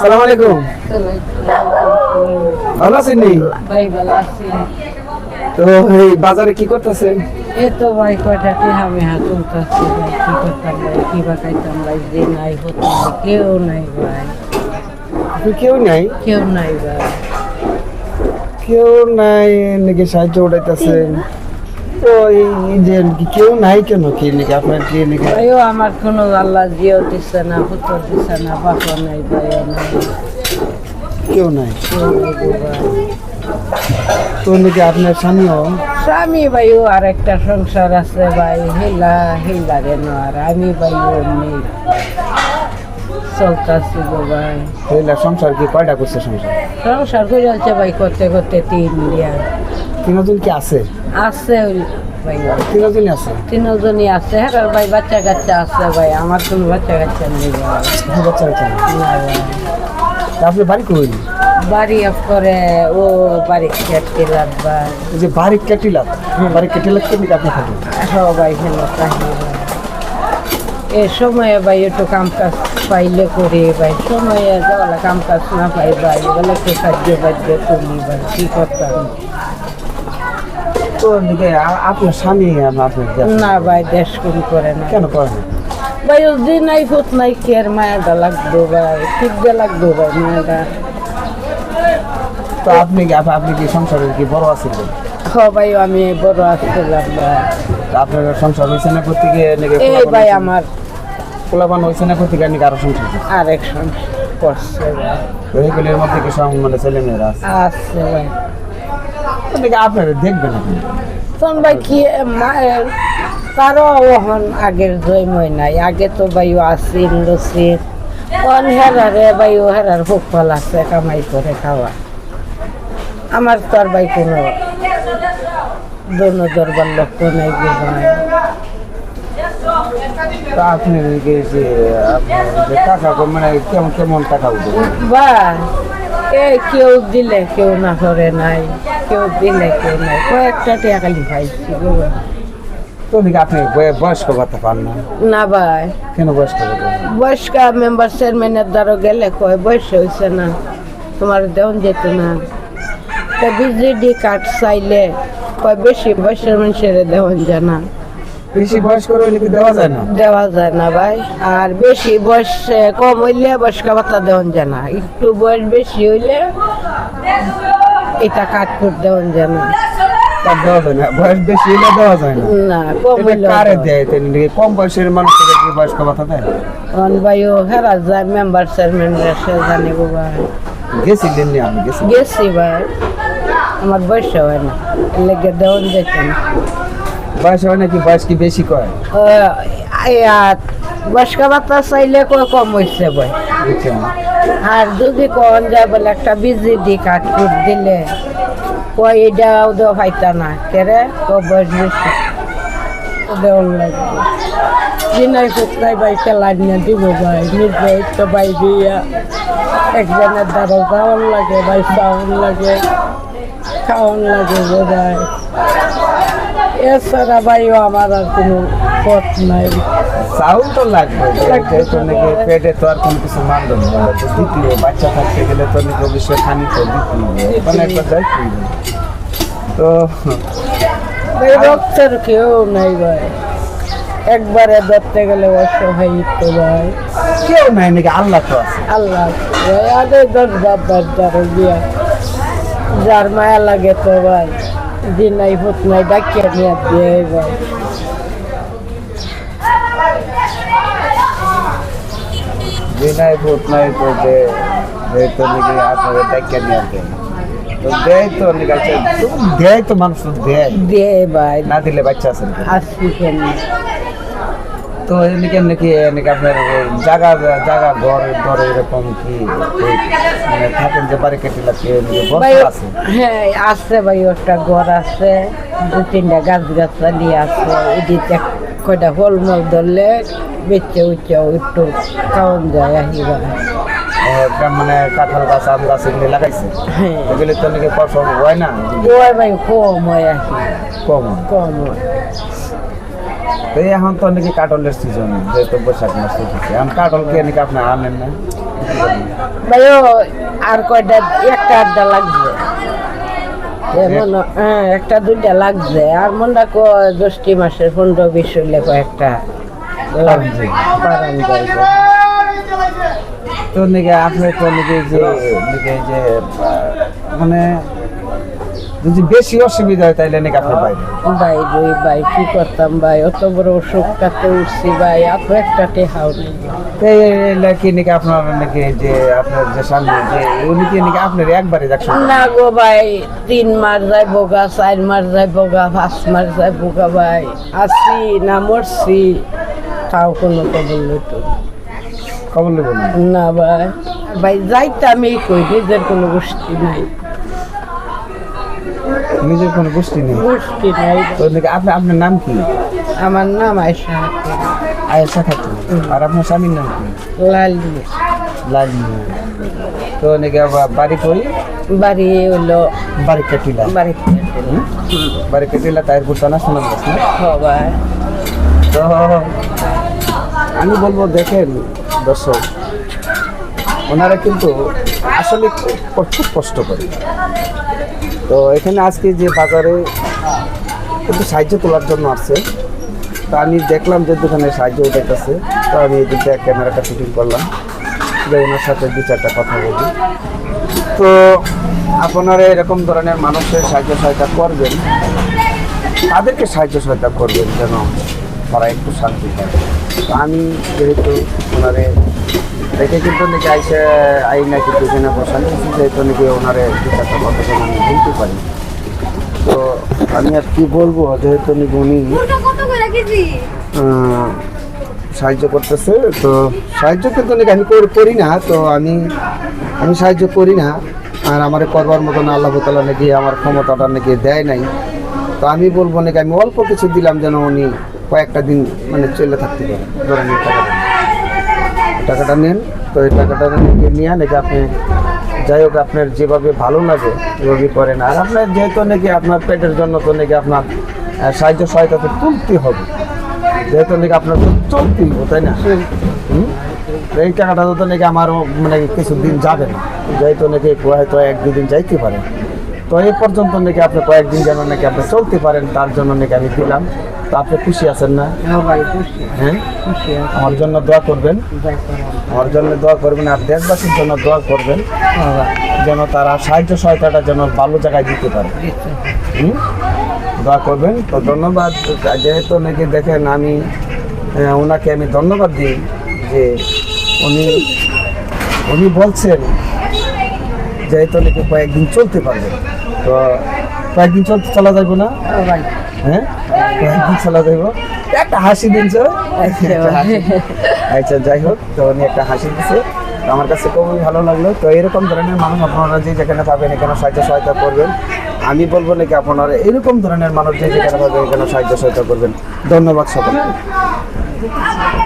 সালাম আলাইকুম। ভালো আছেন নি? ভাই ভালো আছি। তো এই বাজারে কি করতেছেন? এ তো ভাই কয়টা কি আমি হাত ভাই কি করতাম ভাই কি বা খাইতাম ভাই যে নাই হতো কেউ নাই ভাই। আপনি কেউ নাই? কেউ নাই ভাই। কেউ নাই নাকি সাহায্য উঠাইতেছেন। তো এই কেউ নাই কেন কি আপনার কি নাকি ভাইও আমার কোনো আল্লাহ জিও দিচ্ছে না পুত্র দিচ্ছে না বাপও নাই ভাইও নাই। কেউ নাই? ভাই। তো নাকি আপনার স্বামীও? স্বামী ভাইও আর একটা সংসার আছে ভাই হেলা হেলা রেন আর। আমি ভাইও নেই চলতাছি গো ভাই। তাহলে সংসার কি কয়টা করছে সংসার? সংসার করে ভাই করতে করতে তিন দিয়া তিনজন কি আছে? আছে ভাই। তিনজনই আছে? তিনজনই আছে। হ্যাঁ ভাই বাচ্চা কাচ্চা আছে ভাই। আমার কোনো বাচ্চা কাচ্চা নেই ভাই। হ্যাঁ, বাচ্চা ভাই। তা আপনি বাড়ি কই? বাড়ি করে ও বাড়ি লাগবা এই যে বাড়ি কেটিলাত বাড়ি কেটিলাত কেমনি আপনি থাকেন? সবাই হেলো তাহি এ সময়ে ভাই একটু কাম কাজ পাইলে করি ভাই। সময়ে যাওয়ালা কাম কাজ না পাই ভাই। বলে একটু সাহায্য বাজ্য তুলি ভাই। কি করতাম? তো আপনার স্বামী না ভাই দেশ করে না। কেন করেন? না? ভাই ও দিন নাই ফুট নাই কের মায়াটা লাগতো ভাই? ঠিক বে লাগতো ভাই মায়াটা তো আপনি কি আপনি কি সংসারের কি বড় আছিলেন হ ভাই আমি বড় আসছিলাম আপনার সংসার হয়েছে না করতে গিয়ে নাকি এই ভাই আমার। পোলাপান হয়েছে না করতে গিয়ে নাকি আরও সংসার? আরেক সংসার করছে ভাই। মধ্যে কি সব মানে ছেলে মেয়েরা আছে? আছে ভাই। তো আপনারা দেখবেন আপনি। তখন ভাই কি তারও ওহন আগের জয়ময় নাই। আগে তো ভাই আসিন লসিন অন হেরারে ভাই ও হেরার খুব ফল আছে কামাই করে খাওয়া। আমার তো আর ভাই কোনো দোনো দরবার লক্ষ্য নেই গো আপনি যে আপনার টাকা মানে কেমন কেমন টাকা উঠবে? বা এ কেউ দিলে কেউ না করে নাই কেউ দিলে কেউ নাই। কয়েকটা টাকা খালি পাইছি। আপনি বয়স্ক ভাতা পান না? না ভাই। কেন বয়স্ক ভাতা বয়স্ক মেম্বার চেয়ারম্যানের দ্বারা গেলে কয় বয়স হয়েছে না তোমার দেওয়ান যেত না। তা বিজেডি কার্ড চাইলে কয় বেশি বয়সের মানুষের দেওয়ান যায় বেশি বয়স্ক হলে কি দেওয়া যায় না? দেওয়া যায় না ভাই। আর বেশি বয়স কম হইলে বয়স্ক ভাতা দেওয়ান যায় না। একটু বয়স বেশি হইলে এটা কাট করে দেওয়ান যায় না। দেওয়া যায় না। বয়স বেশি হলে দেওয়া যায় না। না কম হইলে কারে দেয়? কম বয়সের মানুষকে কি বয়স্ক ভাতা দেয়? ভাইও হেরা যায় মেম্বার চেয়ারম্যান সে জানে ভাই। গেছিলেন নি আমি গেছি গেছি ভাই। আমার বয়স হয় না। লেগে দেওয়ান যেত না। বয়স হয় নাকি? বয়স কি বেশি কয়? বয়স্ক ভাতা চাইলে কয় কম হয়েছে বয়। আর যদি কন যায় বলে একটা বিজি দি কাট কুট দিলে কয় এটাও দেওয়া পাইতা না। কেরে ক বয়স বেশি। তো দেওয়ান লাগবে দিনাই ফুটনাই ভাই খেলা দিব ভাই নিজে তো দিয়া একজনের দ্বারা লাগে ভাই চাউন লাগে খাওয়ান লাগে ভাই এছাড়া ভাইও আমার আর কোনো পথ নাই। চাউল তো লাগবে তো নাকি পেটে তো আর কোনো কিছু মানবে না। দিতে বাচ্চা থাকতে গেলে তো নাকি অবশ্যই খানি তো দিতে মানে দায়িত্ব হবে। তো রক্তের কেউ নাই ভাই। একবারে ধরতে গেলে অসহায় তো ভাই। কেউ নাই নাকি? আল্লাহ তো আছে। আল্লাহ আগে দশ দ্বারা দিয়া। যার মায়া লাগে তো ভাই। দিন নাই ভূত নাই ডাকিয়ে নিয়ে দিয়ে ভাই যে নাই ভূত নাই তো যে যে তো নাকি আপনাদের ডাক্কা নিয়ে দেয় তো দেয় তো নাকি আচ্ছা দেয় তো মানুষ তো দেয় ভাই। না দিলে বাচ্চা আছে নাকি? আসি কেন? তো এমনি কেমনি কি এমনি আপনার জায়গা জায়গা ঘর ঘর এরকম কি মানে থাকেন যে বাড়ি কেটে লাগছে হ্যাঁ আছে ভাই একটা ঘর আছে দু তিনটা গাছ গাছালি আছে এদিকে কয়টা ফলমূল ধরলে বেচে উঠে একটু খাওয়ান যায় আহিবা মানে কাঁঠাল গাছ আম গাছ এগুলি লাগাইছে? হ্যাঁ। এগুলি তো নাকি ফসল হয় না? ভাই কম হয় কম কম হয়। তো এখন তো নাকি কাটলের সিজন যেহেতু বৈশাখ মাস চলতেছে এখন কাটল কে নাকি আপনি আনেন না? ভাই আর কয়টা একটা আড্ডা লাগবে হ্যাঁ একটা দুইটা লাগছে। আর মনটা কো দশটি মাসের পনেরো বিশ হইলে কয়েকটা লাগছে। তো নাকি আপনার তো নাকি যে নাকি যে মানে যদি বেশি অসুবিধা হয় তাইলে নাকি আপনার বাইরে? ভাই রই ভাই কি করতাম ভাই? অত বড় অসুখ কাতে উঠছি ভাই এত একটা টেহাও নেই। তো এই কি নাকি আপনার নাকি যে আপনার যে সামনে যে উনি কি নাকি আপনার একবারে দেখছেন না গো ভাই তিন মাস যায় বোগা চার মাস যায় বোগা পাঁচ মাস যায় বোগা ভাই। আছি না মরছি তাও কোনো খবর লইতো না। খবর নেব না? না ভাই ভাই যাইতে আমি কই নিজের কোনো গোষ্ঠী নাই। নিজের কোনো গোষ্ঠী নেই। গোষ্ঠী নাই। তো আপনার আপনার নাম কি? আমার নাম আয়সা আয়েশা খাতুন আর আপনার স্বামীর নাম কি? লাল। লাল। তো নাকি আবার বাড়ি করি বাড়ি হইল বাড়ি কাটিলা। বাড়িতে বাড়ি কাটিলা তাই ঘুরতে না? শোনা যাচ্ছে তো আমি বলব দেখেন দর্শক ওনারা কিন্তু আসলে খুব কষ্ট করে। তো এখানে আজকে যে বাজারে একটু সাহায্য তোলার জন্য আসছে, তো আমি দেখলাম যে দোকানে সাহায্য উঠাইতেছে। তো আমি এই দিকটা ক্যামেরাটা শুটিং করলাম। যে ওনার সাথে দু চারটা কথা বলি। তো আপনারা এরকম ধরনের মানুষের সাহায্য সহায়তা করবেন। তাদেরকে সাহায্য সহায়তা করবেন যেন তারা একটু শান্তি পায়। আমি যেহেতু ওনারে দেখে কিন্তু নাকি আইসে আই না কিন্তু এখানে বসান যেহেতু নাকি ওনারে কথা আমি বলতে পারি তো আমি আর কি বলব যেহেতু নাকি উনি সাহায্য করতেছে তো সাহায্য কিন্তু নাকি আমি করি- না তো আমি আমি সাহায্য করি না। আর আমার করবার মতন আল্লাহ তালা নাকি আমার ক্ষমতাটা নাকি দেয় নাই। তো আমি বলব নাকি আমি অল্প কিছু দিলাম যেন উনি কয়েকটা দিন মানে চলে থাকতে পারে। ধরেন টাকাটা নেন। তো এই টাকাটা নাকি নিয়ে নাকি আপনি যাই হোক আপনার যেভাবে ভালো লাগে এভাবে করেন। আর আপনার যেহেতু নাকি আপনার পেটের জন্য তো নাকি আপনার সাহায্য সহায়তা তো তুলতে হবে। যেহেতু নাকি আপনার তো চলতেই হবে, তাই না? এই টাকাটা তো নাকি আমারও মানে কিছুদিন যাবে না। যেহেতু নাকি হয়তো এক দুদিন যাইতে পারে। তো এই পর্যন্ত নাকি আপনি কয়েকদিন যেন নাকি আপনি চলতে পারেন তার জন্য নাকি আমি দিলাম। তো আপনি খুশি আছেন না? হ্যাঁ হ্যাঁ? আমার জন্য দোয়া করবেন। আমার জন্য দোয়া করবেন আর দেশবাসীর জন্য দোয়া করবেন হ্যাঁ যেন তারা সাহায্য সহায়তাটা যেন ভালো জায়গায় দিতে পারে। হুম? দোয়া করবেন। তো ধন্যবাদ। যেহেতু নাকি দেখেন আমি ওনাকে আমি ধন্যবাদ দিই যে উনি উনি বলছেন যেহেতু নাকি কয়েকদিন চলতে পারবে। তো কয়েকদিন চলতে চলা যাইব না? হ্যাঁ হ্যাঁ? কয়েকদিন চলা যাইব। একটা হাসি দিনছে আচ্ছা আচ্ছা যাই হোক তো উনি একটা হাসি দিচ্ছে তো আমার কাছে খুবই ভালো লাগল। তো এরকম ধরনের মানুষ আপনারা যে যেখানে পাবেন এখানে সাহায্য সহায়তা করবেন। আমি বলব নাকি আপনারা এরকম ধরনের মানুষ যে যেখানে পাবেন এখানে সাহায্য সহায়তা করবেন। ধন্যবাদ সকলকে